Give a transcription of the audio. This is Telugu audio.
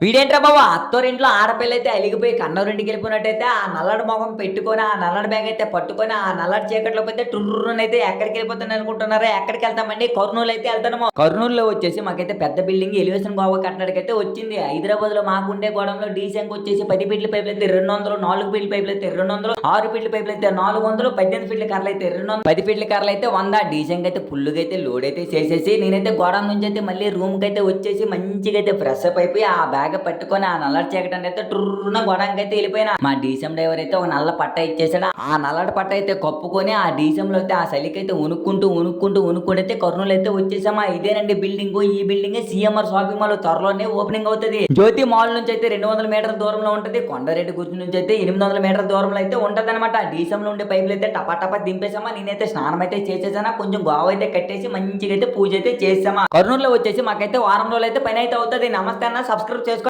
వీడేంట్రా బాబు? అత్తోరింట్లో ఆడపిల్ల అయితే అలిగిపోయి కన్నోరింటికి వెళ్ళిపోయినట్టయితే ఆ నల్లడి మొగం పెట్టుకొని ఆ నల్లడి బ్యాగ్ అయితే పట్టుకొని ఆ నల్లడి చీకట్లో పోతే టూర్నైతే ఎక్కడికి వెళ్ళిపోతాను అనుకుంటున్నారా? ఎక్కడికి వెళ్తామండి? కర్నూలు అయితే వెళ్తాము కర్నూలులో వచ్చేసి మాకైతే పెద్ద బిల్డింగ్ ఎలివేషన్ గోవా కట్టడానికైతే వచ్చింది. హైదరాబాద్లో మాకుండే గోడంలో డీసెంక్ వచ్చేసి పది ఫీట్ల పైపులు అయితే రెండు వందలు నాలుగు ఫీట్ల పైపులు అయితే రెండు వందలు ఆరు ఫీట్ల పైపులు అయితే నాలుగు వందలు పద్దెనిమిది ఫీట్ల కర్రలు అయితే రెండు వందలు పది ఫీట్ల కర్రలు అయితే వంద. డీసెంక్ అయితే ఫుల్గా అయితే లోడ్ అయితే చేసేసి నేనైతే గోడం నుంచి అయితే మళ్ళీ రూమ్కి అయితే వచ్చేసి మంచిగా అయితే ఫ్రెష్ అప్ అయిపోయి ఆ బ్యాగ్ పట్టుకొని ఆ నల్లటి చీకటి అయితే ట్రున్న గోడానికి అయితే వెళ్ళిపోయినా. మా డీసెం డ్రైవర్ అయితే ఒక నల్ల పట్ట ఇచ్చేసాడు. ఆ నల్లటి పట్ట అయితే కప్పుకొని ఆ డీసెంలో అయితే ఆ చలికైతే ఉనుక్కుంటూ ఉనుక్కుంటూ ఉనుక్కుంటూ అయితే కర్నూలు అయితే వచ్చేసామా. ఇదేనండి బిల్డింగ్. ఈ బిల్డింగ్ సిఎంఆర్ షాపింగ్ మాల్ త్వరలోనే ఓపెనింగ్ అవుతుంది. జ్యోతి మాల్ నుంచి అయితే రెండు వందల మీటర్ల దూరంలో ఉంటుంది. కొండరెడ్డి గుర్తు నుంచి అయితే ఎనిమిది వందల మీటర్ల దూరంలో అయితే ఉంటుంది అనమాట డీసెంలో ఉండే పైపులు అయితే టపా టపా దింపేసామా. నేనైతే స్నానం అయితే చేసేసానా. కొంచెం గోవ అయితే కట్టేసి మంచిగా అయితే పూజ అయితే చేసామా కర్నూలులో వచ్చేసి మాకైతే వారం రోజులు అయితే పని అయితే అవుతుంది. నమస్తే అన్న. సబ్స్క్రైబ్